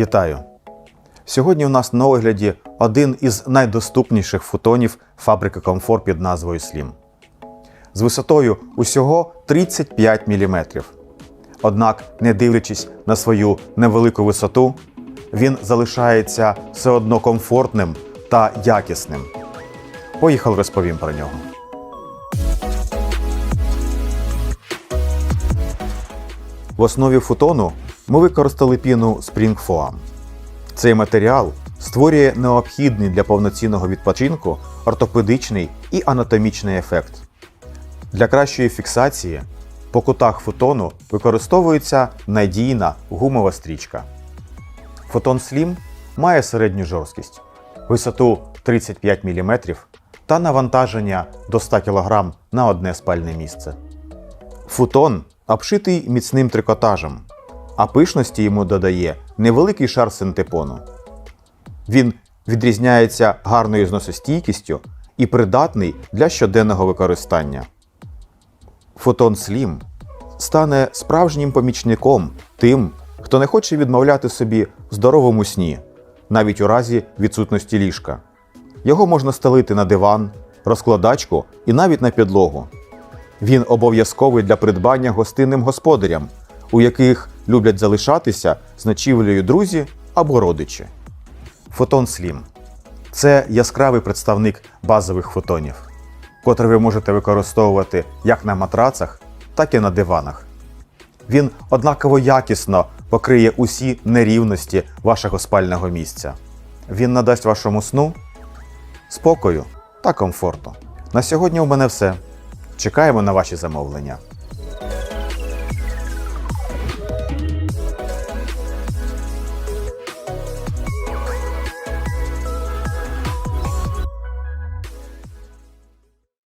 Вітаю! Сьогодні у нас на огляді один із найдоступніших футонів фабрики Комфорт під назвою Slim. З висотою усього 35 мм. Однак, не дивлячись на свою невелику висоту, він залишається все одно комфортним та якісним. Поїхали розповім про нього. В основі футону ми використали піну Spring Foam. Цей матеріал створює необхідний для повноцінного відпочинку ортопедичний і анатомічний ефект. Для кращої фіксації по кутах футону використовується надійна гумова стрічка. Фотон Slim має середню жорсткість, висоту 35 мм та навантаження до 100 кг на одне спальне місце. Футон обшитий міцним трикотажем, а пишності йому додає невеликий шар синтепону. Він відрізняється гарною зносостійкістю і придатний для щоденного використання. Фотон Slim стане справжнім помічником тим, хто не хоче відмовляти собі в здоровому сні, навіть у разі відсутності ліжка. Його можна стелити на диван, розкладачку і навіть на підлогу. Він обов'язковий для придбання гостинним господарям, у яких люблять залишатися з ночівлею друзі або родичі. Фотон Slim – це яскравий представник базових фотонів, котрий ви можете використовувати як на матрацах, так і на диванах. Він однаково якісно покриє усі нерівності вашого спального місця. Він надасть вашому сну спокою та комфорту. На сьогодні у мене все. Чекаємо на ваші замовлення.